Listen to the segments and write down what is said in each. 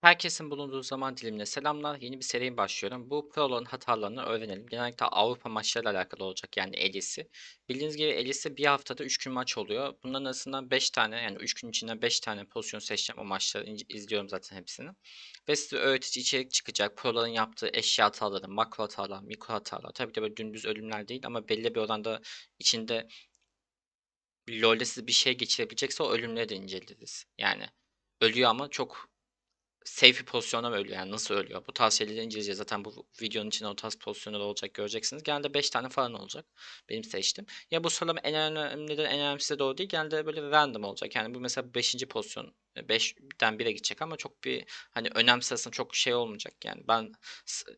Herkesin bulunduğu zaman dilimine selamlar. Yeni bir seriye başlıyorum. Bu Prolo'nun hatalarını öğrenelim. Genellikle Avrupa maçlarıyla alakalı olacak yani Elis'i. Bildiğiniz gibi Elis'i bir haftada 3 gün maç oluyor. Bunların arasından 5 tane yani 3 gün içinde 5 tane pozisyon seçeceğim. O maçları izliyorum zaten hepsini. Ve size öğretici içerik çıkacak. Pro'ların yaptığı eşya hataları, makro hatalar, mikro hatalar. Tabii ki böyle dümdüz ölümler değil ama belli bir oranda içinde LoL'de size bir şey geçirebilecekse o ölümleri de inceleriz. Yani ölüyor ama çok safe bir pozisyonda mı ölüyor? Yani nasıl ölüyor? Bu tarz şeyleri inceleyeceğiz. Zaten bu videonun içinde o tarz pozisyonlar olacak göreceksiniz. Genelde 5 tane falan olacak. Benim seçtim. Ya bu sıralama en önemliden en önemlisi de o değil. Genelde böyle random olacak. Yani bu mesela 5. pozisyon. 5'ten 1'e gidecek ama çok bir hani önem sırasında çok şey olmayacak. Yani ben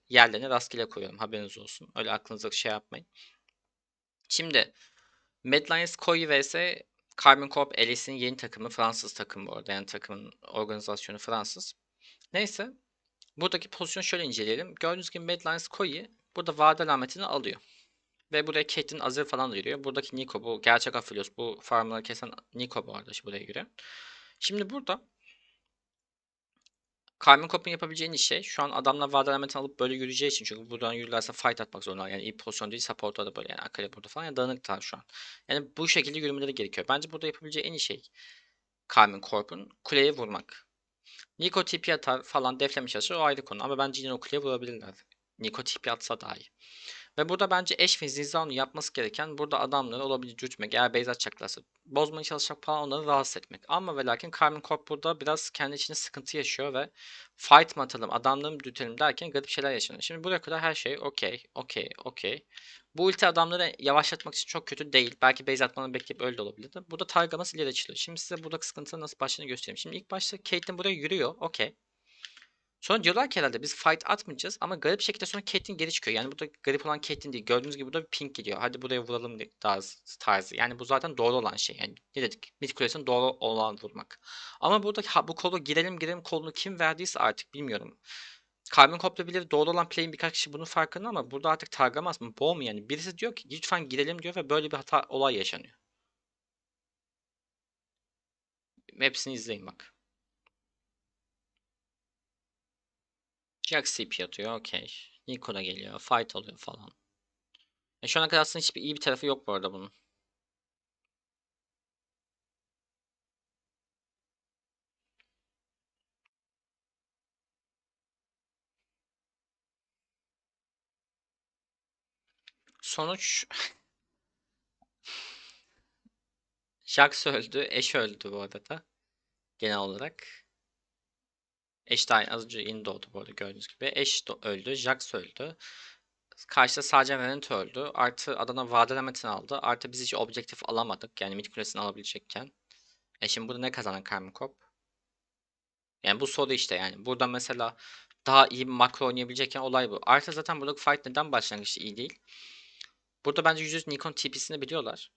yerlerini rastgele koyuyorum. Haberiniz olsun. Öyle aklınıza şey yapmayın. Şimdi Mad Lions Koyu vs Carbon Corp Alice'in yeni takımı Fransız takımı bu arada. Yani takımın organizasyonu Fransız. Neyse. Buradaki pozisyonu şöyle inceleyelim. Gördüğünüz gibi Madlines Koi burada vade alametini alıyor. Ve buraya Caitlyn Azir falan giriyor. Buradaki Nico bu gerçek Aphelios. Bu farmları kesen Nico bu arada buraya giriyor. Şimdi burada Carmen Cop'un yapabileceği en iyi şey şu an adamlar vade alametini alıp böyle yürüyeceği için çünkü buradan yürürlerse fight atmak zorunda. Yani iyi pozisyon değil support'a da böyle yani Akali burada falan yani dağınıklar şu an. Yani bu şekilde yürümeleri gerekiyor. Bence burada yapabileceği en iyi şey Carmen Corp'un kuleye vurmak. Niko tipi falan defleme çalışır o ayrı konu ama bence yine o kuleye vurabilirler. Niko tipi daha iyi. Ve burada bence eş ve Zizan'ın yapması gereken burada adamları olabildiğince cürtmek. Eğer base atacaklarsa bozmaya çalışacak falan onları rahatsız etmek. Ama ve lakin Carmen Corp burada biraz kendi içinde sıkıntı yaşıyor ve fight mı atalım, adamları mı dütelim derken garip şeyler yaşanıyor. Şimdi buraya kadar her şey okey, okey, okey. Bu ulti adamları yavaşlatmak için çok kötü değil. Belki base atmanı bekleyip öyle de olabilirdi. Burada targaması ileri açılıyor. Şimdi size buradaki sıkıntının nasıl başladığını göstereyim. Şimdi ilk başta Caitlyn buraya yürüyor. Okey. Sonra diyorlar ki herhalde biz fight atmayacağız ama garip şekilde sonra Caitlyn geri çıkıyor. Yani burada garip olan Caitlyn değil. Gördüğünüz gibi burada bir pink gidiyor. Hadi buraya vuralım tarzı. Yani bu zaten doğru olan şey. Yani ne dedik? Mid kulesinin doğru olan vurmak. Ama burada ha, bu kolu girelim girelim kolunu kim verdiyse artık bilmiyorum. Carbon bile doğru olan play'in birkaç kişi bunun farkında ama burada artık targamaz mı? Bol mu yani? Birisi diyor ki lütfen girelim diyor ve böyle bir hata olay yaşanıyor. Hepsini izleyin bak. Jack CP atıyor okey. Nico da geliyor. Fight oluyor falan. E şu ana kadar aslında hiçbir iyi bir tarafı yok bu arada bunun. Sonuç Jax öldü, Eş öldü bu arada. Genel olarak. Eş de az önce yeni doğdu bu arada gördüğünüz gibi. Eş öldü, Jax öldü. Karşıda sadece Venant öldü. Artı Adana vadelemetini aldı. Artı biz hiç objektif alamadık. Yani mid kulesini alabilecekken. E şimdi burada ne kazanan Karmik Cop? Yani bu soru işte yani. Burada mesela daha iyi bir makro oynayabilecekken olay bu. Artı zaten buradaki fight neden başlangıçta iyi değil? Burada bence %100 Nikon TP'sini biliyorlar.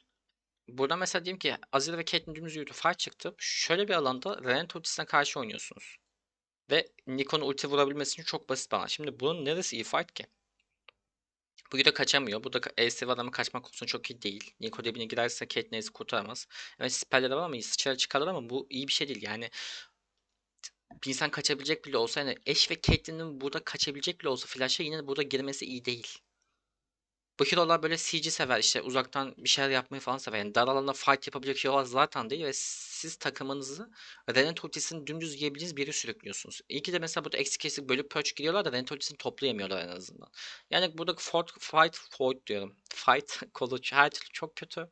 Burada mesela diyelim ki Azir ve Caitlyn dümdüz yürüdü. Fight çıktı. Şöyle bir alanda Renat ultisine karşı oynuyorsunuz. Ve Nikon ulti vurabilmesi için çok basit bana. Şimdi bunun neresi iyi fight ki? Bu da kaçamıyor. Bu da ESV adamı kaçmak konusunda çok iyi değil. Niko debine girerse Katniss'i kurtaramaz. Evet spellleri var ama sıçrar çıkarır ama bu iyi bir şey değil. Yani bir insan kaçabilecek bile olsa yani Ash ve Caitlyn'in burada kaçabilecek bile olsa Flash'a yine burada girmesi iyi değil. Bu hero'lar böyle CG sever işte uzaktan bir şeyler yapmayı falan sever. Yani dar alanda fight yapabilecek hero'lar zaten değil ve siz takımınızı Renat ultisini dümdüz yiyebileceğiniz bir yere sürüklüyorsunuz. İyi ki de mesela burada eksik eksik bölüp purge gidiyorlar da Renat ultisini toplayamıyorlar en azından. Yani burada fort, fight, fight diyorum. Fight kolu her türlü çok kötü.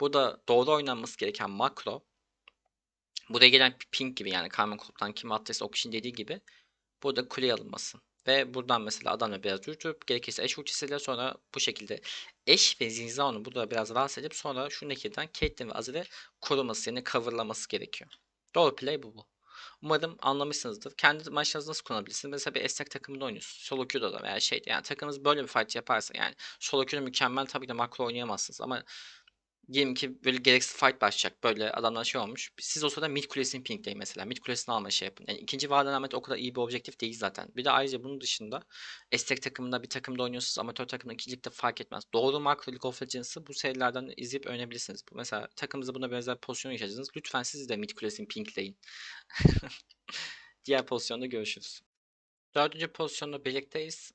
Burada doğru oynanması gereken makro. Buraya gelen ping gibi yani Carmen Corp'tan kim attıysa o dediği gibi. Burada kule alınması. Ve buradan mesela adamla biraz yürütüp gerekirse eş ultisiyle sonra bu şekilde eş ve Zinzao'nu burada biraz rahatsız edip sonra şu nekirden Caitlyn ve Azir'e koruması yani coverlaması gerekiyor. Doğru play bu bu. Umarım anlamışsınızdır. Kendi maçlarınızı nasıl kullanabilirsiniz? Mesela bir esnek takımında oynuyorsunuz. Solo queue'da da veya şeyde yani takımınız böyle bir fight yaparsa yani solo queue'da mükemmel tabii ki makro oynayamazsınız ama diyelim ki böyle gereksiz fight başlayacak. Böyle adamlar şey olmuş. Siz o sırada mid kulesini pingleyin mesela. Mid kulesini alma şey yapın. Yani ikinci vaden Ahmet o kadar iyi bir objektif değil zaten. Bir de ayrıca bunun dışında estek takımında bir takımda oynuyorsunuz. Amatör takımda ikincilikte fark etmez. Doğru makro League of Legends'ı bu serilerden izleyip öğrenebilirsiniz. Mesela takımınızda buna benzer pozisyon yaşadınız. Lütfen siz de mid kulesini pingleyin. Diğer pozisyonda görüşürüz. Dördüncü pozisyonda birlikteyiz.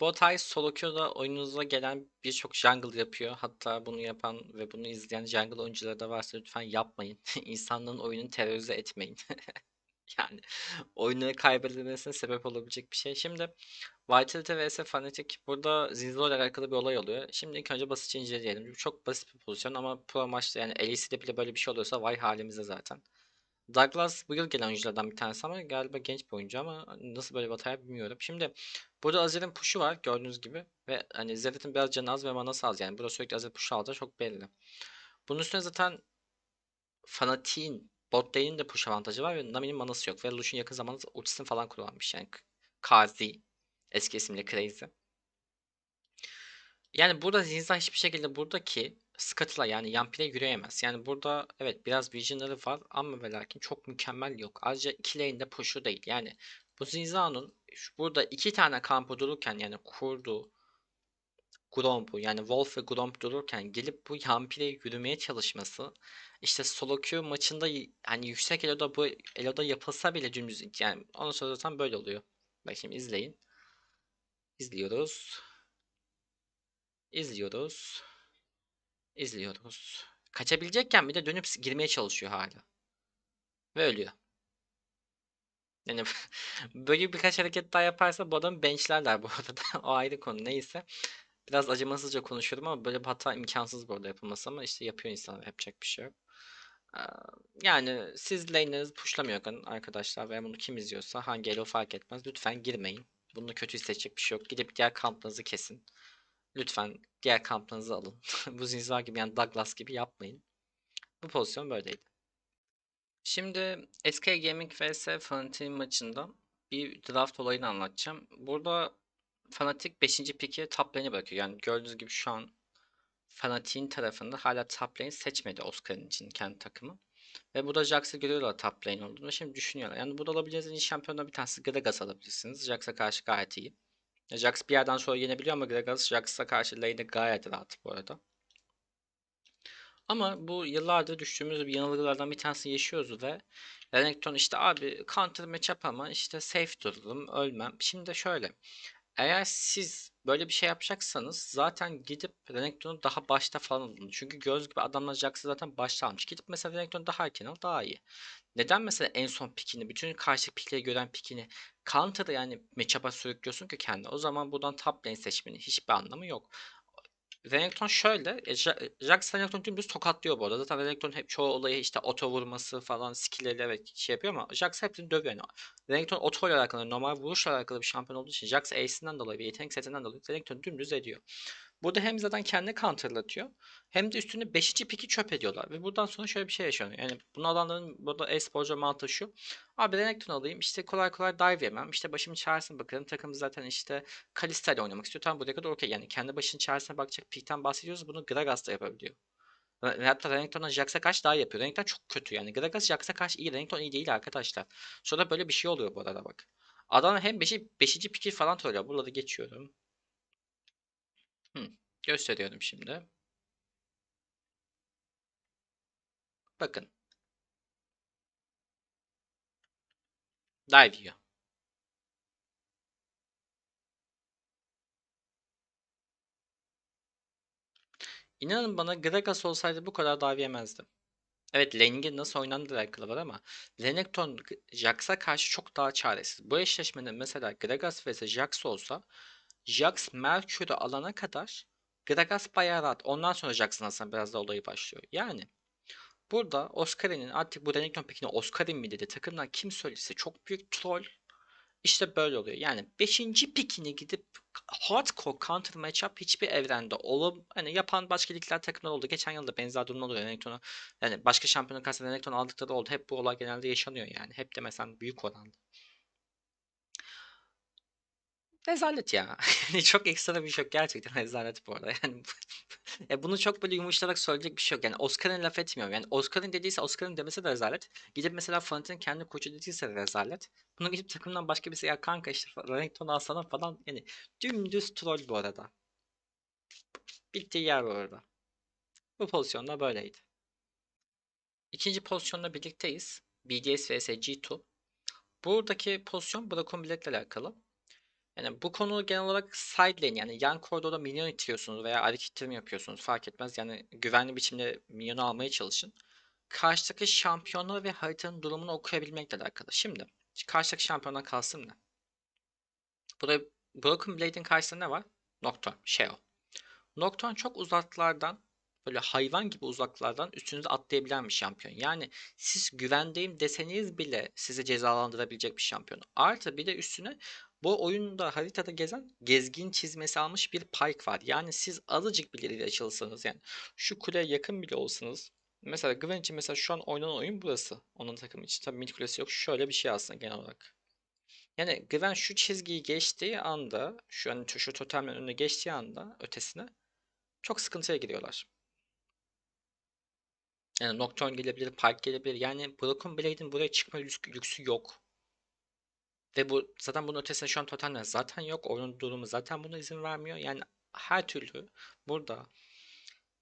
Botay solo queue'da oyununuza gelen birçok jungle yapıyor. Hatta bunu yapan ve bunu izleyen jungle oyuncuları da varsa lütfen yapmayın. İnsanların oyununu terörize etmeyin. yani oyunları kaybedilmesine sebep olabilecek bir şey. Şimdi Vitality vs Fnatic burada Zinzor ile alakalı bir olay oluyor. Şimdi ilk önce basitçe inceleyelim. Bu çok basit bir pozisyon ama pro maçta yani LEC'de bile böyle bir şey oluyorsa vay halimize zaten. Douglas bu yıl gelen oyunculardan bir tanesi ama galiba genç bir oyuncu ama nasıl böyle hataya bilmiyorum. Şimdi burada Azir'in push'u var gördüğünüz gibi ve hani Zed'in biraz canı az ve manası az yani burada sürekli Azir push alacağı çok belli. Bunun üstüne zaten Fanatik'in bot de push avantajı var ve Nami'nin manası yok ve Lucian yakın zamanda ultisini falan kullanmış yani Kazi eski isimle Crazy. Yani burada Zinza hiçbir şekilde buradaki Scuttle'a yani Yampir'e yürüyemez. Yani burada evet biraz vision'ları var ama ve lakin çok mükemmel yok. Ayrıca iki lane'de push'u değil. Yani bu Zinza'nın burada iki tane kampo dururken yani kurduğu Gromp'u yani Wolf ve Gromp dururken gelip bu Yampir'e yürümeye çalışması işte solo queue maçında hani yüksek eloda bu eloda yapılsa bile dümdüz yani onu sonra zaten böyle oluyor. Bak şimdi izleyin. İzliyoruz. İzliyoruz. İzliyoruz. Kaçabilecekken bir de dönüp girmeye çalışıyor hala. Ve ölüyor. Yani böyle birkaç hareket daha yaparsa bu adamı benchlerler bu arada. o ayrı konu neyse. Biraz acımasızca konuşuyorum ama böyle bir hata imkansız bu arada yapılması ama işte yapıyor insanlar yapacak bir şey yok. Yani siz lane'lerinizi pushlamıyor arkadaşlar veya bunu kim izliyorsa hangi elo fark etmez. Lütfen girmeyin. Bunu kötü hissedecek bir şey yok. Gidip diğer kamplarınızı kesin. Lütfen diğer kamplarınızı alın. Bu zinzar gibi yani Douglas gibi yapmayın. Bu pozisyon böyleydi. Şimdi SK Gaming vs Fnatic maçında bir draft olayını anlatacağım. Burada Fnatic 5. piki top lane'e bırakıyor. Yani gördüğünüz gibi şu an Fnatic'in tarafında hala top lane seçmedi Oscar'ın için kendi takımı. Ve burada Jax'ı görüyorlar top lane olduğunu. Şimdi düşünüyorlar. Yani burada alabileceğiniz en iyi şampiyonlar bir tanesi Gragas alabilirsiniz. Jax'a karşı gayet iyi. Jax bir yerden sonra yenebiliyor ama Gragas Jax'a karşı lane'de gayet rahat bu arada. Ama bu yıllardır düştüğümüz bir yanılgılardan bir tanesini yaşıyoruz ve Renekton işte abi counter matchup ama işte safe dururum ölmem. Şimdi şöyle eğer siz böyle bir şey yapacaksanız zaten gidip Renekton'u daha başta falan alın. Çünkü göz gibi adamlar Jax'ı zaten başta almış. Gidip mesela Renekton'u daha erken al daha iyi. Neden mesela en son pikini, bütün karşı pikleri gören pikini counter'da yani matchup'a sürüklüyorsun ki kendi. O zaman buradan top lane seçmenin hiçbir anlamı yok. Renekton şöyle, e, Jax Renekton dümdüz tokatlıyor bu arada. Zaten Renekton hep çoğu olayı işte oto vurması falan skill'leri evet şey yapıyor ama Jax hepsini dövüyor. Yani Renekton oto ile alakalı, normal vuruşla alakalı bir şampiyon olduğu için Jax ace'inden dolayı ve yetenek setinden dolayı Renekton dümdüz ediyor. Burada hem zaten kendini counterlatıyor hem de üstüne 5. piki çöp ediyorlar. Ve buradan sonra şöyle bir şey yaşanıyor. Yani bunu alanların burada e-sporcu mantığı şu. Abi Renekton alayım işte kolay kolay dive yemem. İşte başımın çaresine bakarım. Takım zaten işte Kalista ile oynamak istiyor. Tam buraya kadar okey. Yani kendi başının çaresine bakacak pikten bahsediyoruz. Bunu Gragas da yapabiliyor. Hatta Renekton'a Jax'a karşı daha yapıyor. Renekton çok kötü yani. Gragas Jax'a karşı iyi. Renekton iyi değil arkadaşlar. Sonra böyle bir şey oluyor bu arada bak. Adam hem 5. 5. piki falan söylüyor. Burada geçiyorum. Hı, gösteriyorum şimdi. Bakın. Dive yiyor. İnanın bana Gragas olsaydı bu kadar dive yemezdim. Evet lane'in nasıl oynandığı alakalı var ama Renekton Jax'a karşı çok daha çaresiz. Bu eşleşmenin mesela Gragas vs Jax olsa Jax Mercury'ü alana kadar Gragas bayağı rahat. Ondan sonra Jax'ın aslında biraz da olayı başlıyor. Yani burada Oscar'in artık bu Renekton pekine Oscar'in mi dedi takımdan kim söylese çok büyük troll. İşte böyle oluyor. Yani 5. pikini gidip hardcore counter matchup hiçbir evrende olup hani yapan başka ligler takımlar oldu. Geçen yılda benzer durumlar oluyor. Renekton'a yani başka şampiyonun karşısında Renekton aldıkları oldu. Hep bu olay genelde yaşanıyor yani. Hep de mesela büyük oranda. Rezalet ya. çok ekstra bir şey yok. Gerçekten rezalet bu arada. Yani e bunu çok böyle yumuşatarak söyleyecek bir şey yok. Yani Oscar'ın laf etmiyorum. Yani Oscar'ın dediyse Oscar'ın demesi de rezalet. Gidip mesela Fanatik'in kendi koçu dediyse de rezalet. Bunu gidip takımdan başka birisi ya kanka işte Renekton alsana falan. Yani dümdüz troll bu arada. Bittiği yer bu arada. Bu pozisyonda böyleydi. İkinci pozisyonda birlikteyiz. BDS vs G2. buradaki pozisyon Broken Blade'le alakalı. Yani bu konu genel olarak side lane yani yan koridorda minyon itiriyorsunuz veya ittirme yapıyorsunuz fark etmez. Yani güvenli biçimde minyonu almaya çalışın. Karşıdaki şampiyonlar ve haritanın durumunu okuyabilmekle alakalı. Şimdi karşıdaki şampiyonlar kalsın da. Burada Broken Blade'in karşısında ne var? Nocturne, Sheo. Nocturne çok uzaklardan böyle hayvan gibi uzaklardan üstünüze atlayabilen bir şampiyon. Yani siz güvendeyim deseniz bile sizi cezalandırabilecek bir şampiyon. Artı bir de üstüne bu oyunda haritada gezen gezgin çizmesi almış bir Pyke var. Yani siz azıcık bile açılsanız yani şu kuleye yakın bile olsanız mesela Gwen için mesela şu an oynanan oyun burası. Onun takımı için. Tabii mid kulesi yok. Şöyle bir şey aslında genel olarak. Yani Gwen şu çizgiyi geçtiği anda şu an şu totemin önüne geçtiği anda ötesine çok sıkıntıya giriyorlar. Yani Nocturne gelebilir, Park gelebilir. Yani Broken Blade'in buraya çıkma lüks- lüksü yok. Ve bu zaten bunun ötesinde şu an totemler zaten yok. Oyunun durumu zaten buna izin vermiyor. Yani her türlü burada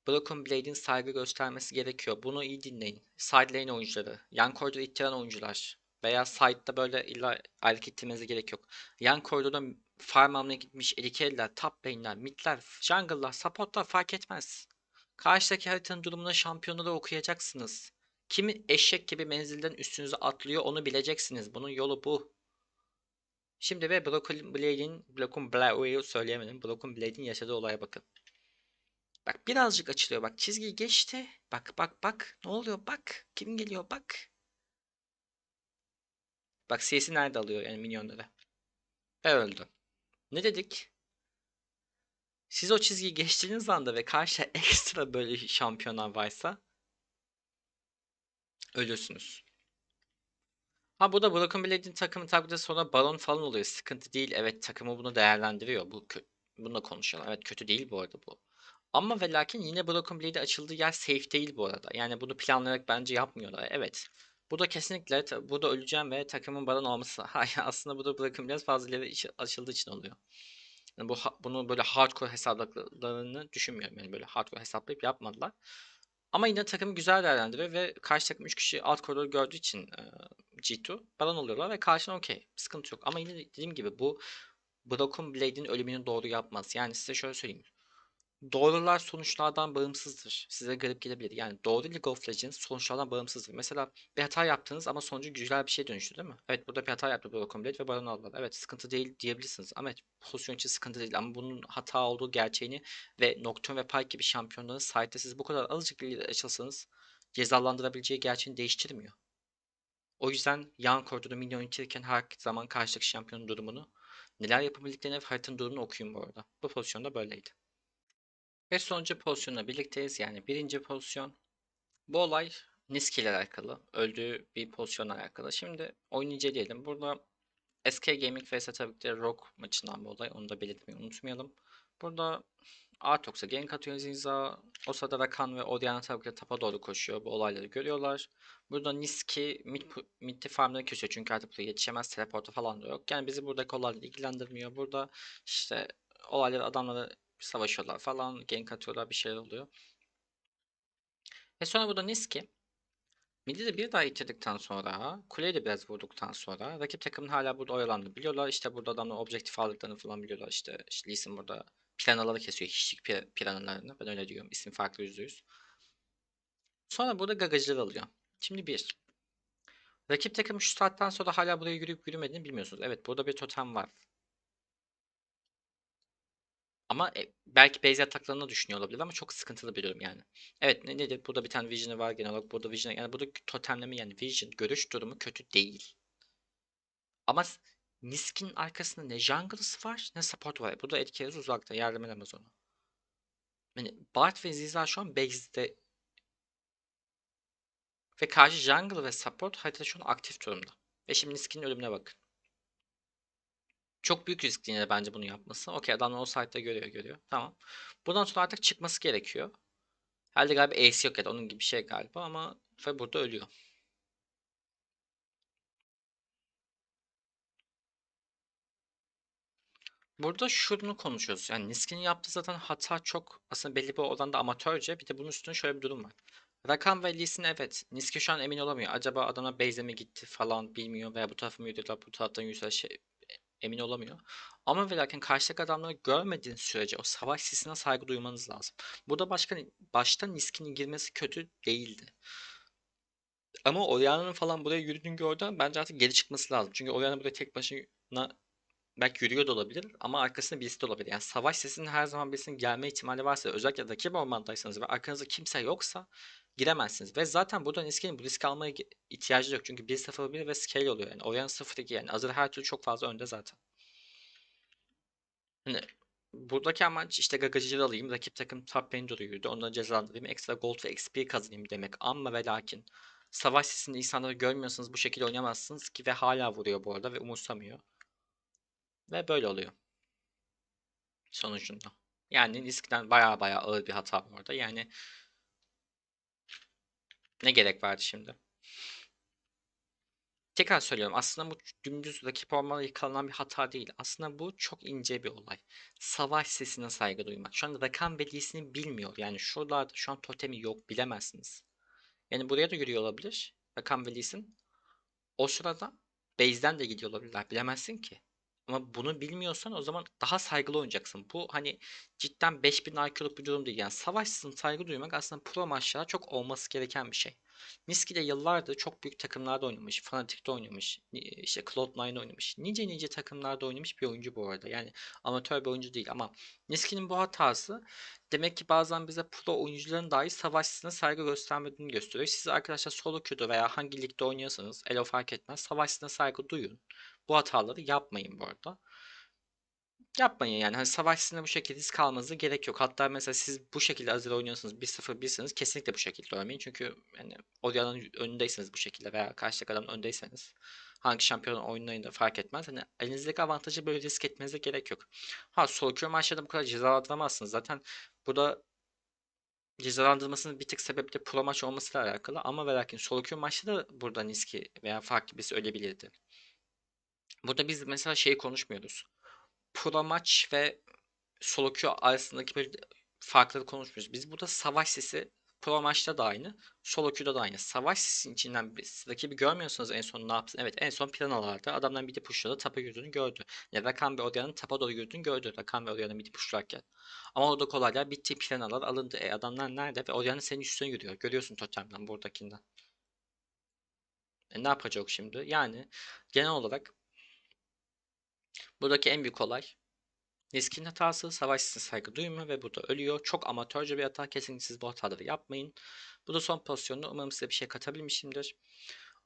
Broken Blade'in saygı göstermesi gerekiyor. Bunu iyi dinleyin. Side lane oyuncuları, yan koridorda ittiren oyuncular veya side'da böyle illa ayrık ittirmenize gerek yok. Yan koridorda farm almaya gitmiş elikeliler, top lane'ler, midler, jungle'lar, support'lar fark etmez. Karşıdaki haritanın durumunu şampiyonları okuyacaksınız. Kimi eşek gibi menzilden üstünüze atlıyor onu bileceksiniz. Bunun yolu bu. Şimdi ve Broken Blade'in, Broken Blade'ı söyleyemedim. Broken Blade'in yaşadığı olaya bakın. Bak birazcık açılıyor. Bak çizgiyi geçti. Bak bak bak. Ne oluyor? Bak. Kim geliyor? Bak. Bak CS'i nerede alıyor yani minyonları. Ve öldü. Ne dedik? Siz o çizgiyi geçtiğiniz anda ve karşıya ekstra böyle şampiyonlar varsa ölürsünüz. Ha bu da Broken Blade'in takımı takdirde sonra baron falan oluyor. Sıkıntı değil. Evet takımı bunu değerlendiriyor. Bu bunu da konuşuyorlar. Evet kötü değil bu arada bu. Ama ve lakin yine Broken Blade'e açıldığı yer safe değil bu arada. Yani bunu planlayarak bence yapmıyorlar. Evet. Bu da kesinlikle ta- burada öleceğim ve takımın baron olması. Hayır aslında bu da Broken Blade fazla açıldığı için oluyor. Yani bu bunu böyle hardcore hesapladıklarını düşünmüyorum. Yani böyle hardcore hesaplayıp yapmadılar. Ama yine takımı güzel değerlendiriyor ve karşı takım 3 kişi alt koridoru gördüğü için e, G2 baron oluyorlar ve karşına okey. Sıkıntı yok. Ama yine dediğim gibi bu Broken Blade'in ölümünü doğru yapmaz. Yani size şöyle söyleyeyim. Doğrular sonuçlardan bağımsızdır. Size garip gelebilir. Yani doğru League of Legends sonuçlardan bağımsızdır. Mesela bir hata yaptınız ama sonucu güzel bir şeye dönüştü değil mi? Evet burada bir hata yaptı Broken Blade ve Baron aldılar. Evet sıkıntı değil diyebilirsiniz. Ama evet pozisyon için sıkıntı değil. Ama bunun hata olduğu gerçeğini ve Nocturne ve Pyke gibi şampiyonların sahipte siz bu kadar azıcık bir açılsanız cezalandırabileceği gerçeğini değiştirmiyor. O yüzden yan koridorda minyon itirirken her zaman karşıdaki şampiyonun durumunu neler yapabildiklerini ve haritanın durumunu okuyun bu arada. Bu pozisyonda böyleydi. Ve sonuncu pozisyonla birlikteyiz. Yani birinci pozisyon. Bu olay Niski ile alakalı. Öldüğü bir pozisyonla alakalı. Şimdi oyunu inceleyelim. Burada SK Gaming vs tabii ki Rock maçından bir olay. Onu da belirtmeyi unutmayalım. Burada Artox'a gank atıyor Zinza. O sırada Rakan ve Orianna tabii ki tapa doğru koşuyor. Bu olayları görüyorlar. Burada Niski mid, mid'de farmları kesiyor. Çünkü artık buraya yetişemez. Teleportu falan da yok. Yani bizi buradaki olaylar ilgilendirmiyor. Burada işte olayları adamları savaşıyorlar falan. Gank atıyorlar bir şeyler oluyor. Ve sonra burada Niski Mid'i de bir daha itirdikten sonra kuleyi de biraz vurduktan sonra rakip takımın hala burada oyalandığını biliyorlar. İşte burada adamlar objektif aldıklarını falan biliyorlar. İşte, işte Lee Sin burada planaları kesiyor. Hiçlik planalarını. Ben öyle diyorum. İsim farklı %100. Sonra burada gagacıları alıyor. Şimdi bir. Rakip takım şu saatten sonra hala buraya yürüyüp yürümediğini bilmiyorsunuz. Evet burada bir totem var. Ama e, belki base ataklarını düşünüyor olabilir ama çok sıkıntılı bir durum yani. Evet ne nedir? Burada bir tane vision'ı var genel olarak. Burada vision yani burada totemleme yani vision görüş durumu kötü değil. Ama Nisk'in arkasında ne jungle'ısı var ne support var. Burada etkileriz uzakta yardım edemez ona. Yani Bart ve Ziza şu an base'de ve karşı jungle ve support haritada şu an aktif durumda. Ve şimdi Nisk'in ölümüne bakın. Çok büyük risk yine bence bunu yapması. Okey adamlar o site'da görüyor görüyor. Tamam. Bundan sonra artık çıkması gerekiyor. Herhalde galiba ace yok ya da onun gibi bir şey galiba ama ve burada ölüyor. Burada şunu konuşuyoruz. Yani Niski'nin yaptığı zaten hata çok aslında belli bir oranda amatörce. Bir de bunun üstüne şöyle bir durum var. Rakan ve Lee Sin evet. Niski şu an emin olamıyor. Acaba adana base'e mi gitti falan bilmiyor veya bu tarafa mı yürüdüler bu taraftan yürüse şey emin olamıyor. Ama ve lakin karşıdaki adamları görmediğiniz sürece o savaş sisine saygı duymanız lazım. Burada başka başta Niski'nin girmesi kötü değildi. Ama Orianna'nın falan buraya yürüdüğünü gördüğüm bence artık geri çıkması lazım. Çünkü Orianna buraya tek başına belki yürüyor da olabilir ama arkasında birisi de olabilir. Yani savaş sesinin her zaman birisinin gelme ihtimali varsa özellikle rakip ormandaysanız ve arkanızda kimse yoksa giremezsiniz. Ve zaten buradan Niski'nin bu risk almaya ihtiyacı yok. Çünkü 1-0-1 ve scale oluyor. Yani Orianna 0-2 yani Azir her türlü çok fazla önde zaten. Hani buradaki amaç işte gagacıları alayım, rakip takım top lane'de yürüdü, onları cezalandırayım, ekstra gold ve XP kazanayım demek. Ama ve lakin savaş sesinde insanları görmüyorsanız bu şekilde oynamazsınız ki ve hala vuruyor bu arada ve umursamıyor. Ve böyle oluyor. Sonucunda. Yani riskten baya baya ağır bir hata var orada. Yani ne gerek vardı şimdi? Tekrar söylüyorum aslında bu dümdüz rakip olmalı yıkılan bir hata değil. Aslında bu çok ince bir olay. Savaş sesine saygı duymak. Şu an rakam velisini bilmiyor. Yani şuralarda şu an totemi yok bilemezsiniz. Yani buraya da yürüyor olabilir. Rakam velisin. O sırada base'den de gidiyor olabilirler. Bilemezsin ki. Ama bunu bilmiyorsan o zaman daha saygılı oynayacaksın. Bu hani cidden 5000 IQ'luk bir durum değil. Yani savaşsın saygı duymak aslında pro maçlara çok olması gereken bir şey. Niski de yıllardır çok büyük takımlarda oynamış. Fnatic'te oynamış. işte Cloud9 oynamış. Nice nice takımlarda oynamış bir oyuncu bu arada. Yani amatör bir oyuncu değil ama Niski'nin bu hatası demek ki bazen bize pro oyuncuların dahi savaşçısına saygı göstermediğini gösteriyor. Siz arkadaşlar solo queue'da veya hangi ligde oynuyorsanız elo fark etmez. Savaşçısına saygı duyun. Bu hataları yapmayın bu arada. Yapmayın yani. Hani savaş sizin bu şekilde risk almanıza gerek yok. Hatta mesela siz bu şekilde Azir oynuyorsanız 1-0 1'seniz kesinlikle bu şekilde oynamayın. Çünkü yani Orianna'nın önündeyseniz bu şekilde veya karşıdaki adamın öndeyseniz hangi şampiyon oynayın da fark etmez. Hani elinizdeki avantajı böyle risk etmenize gerek yok. Ha solo queue maçlarda bu kadar cezalandıramazsınız. Zaten burada cezalandırmasının bir tık sebebi de pro maç olmasıyla alakalı. Ama ve lakin solo maçta da burada Niski veya farklı birisi ölebilirdi. Burada biz mesela şeyi konuşmuyoruz. Pro maç ve solo queue arasındaki böyle farkları konuşmuyoruz. Biz burada savaş sesi pro maçta da aynı, solo queue'da da aynı. Savaş sesinin içinden bir rakibi görmüyorsanız en son ne yapsın? Evet en son planalarda adamdan bir de pushladı, tapa yürüdüğünü gördü. Yani Rakan ve Orianna'nın tapa doğru yürüdüğünü gördü. Rakan ve Orianna bir de pushlarken. Ama orada kolaylar bitti, planalar alındı. E adamlar nerede? Ve Orianna senin üstüne yürüyor. Görüyorsun totemden buradakinden. E ne yapacak şimdi? Yani genel olarak Buradaki en büyük olay Niskin hatası, savaşsız saygı duymuyor ve burada ölüyor. Çok amatörce bir hata. Kesinlikle siz bu hataları yapmayın. Bu da son pozisyonda. Umarım size bir şey katabilmişimdir.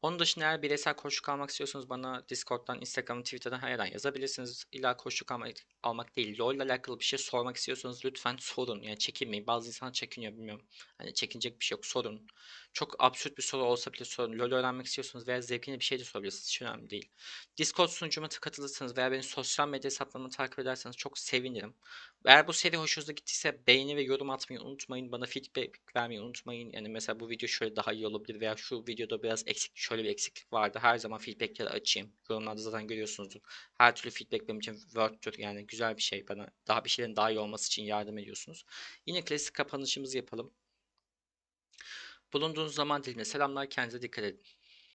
Onun dışında eğer bireysel koşuluk almak istiyorsanız bana Discord'dan, Instagram'dan, Twitter'dan her yerden yazabilirsiniz. İlla koşuluk almak, almak değil. LoL ile alakalı bir şey sormak istiyorsanız lütfen sorun. Yani çekinmeyin. Bazı insan çekiniyor bilmiyorum. Hani çekinecek bir şey yok. Sorun. Çok absürt bir soru olsa bile sorun. LoL öğrenmek istiyorsanız veya zevkine bir şey de sorabilirsiniz. Hiç önemli değil. Discord sunucuma katılırsanız veya beni sosyal medya hesaplarımı takip ederseniz çok sevinirim. Eğer bu seri hoşunuza gittiyse beğeni ve yorum atmayı unutmayın. Bana feedback vermeyi unutmayın. Yani mesela bu video şöyle daha iyi olabilir veya şu videoda biraz eksik şöyle bir eksiklik vardı. Her zaman feedbackleri açayım. Yorumlarda zaten görüyorsunuzdur. Her türlü feedback benim için word'tür. Yani güzel bir şey. Bana daha bir şeylerin daha iyi olması için yardım ediyorsunuz. Yine klasik kapanışımızı yapalım. Bulunduğunuz zaman dilimine selamlar. Kendinize dikkat edin.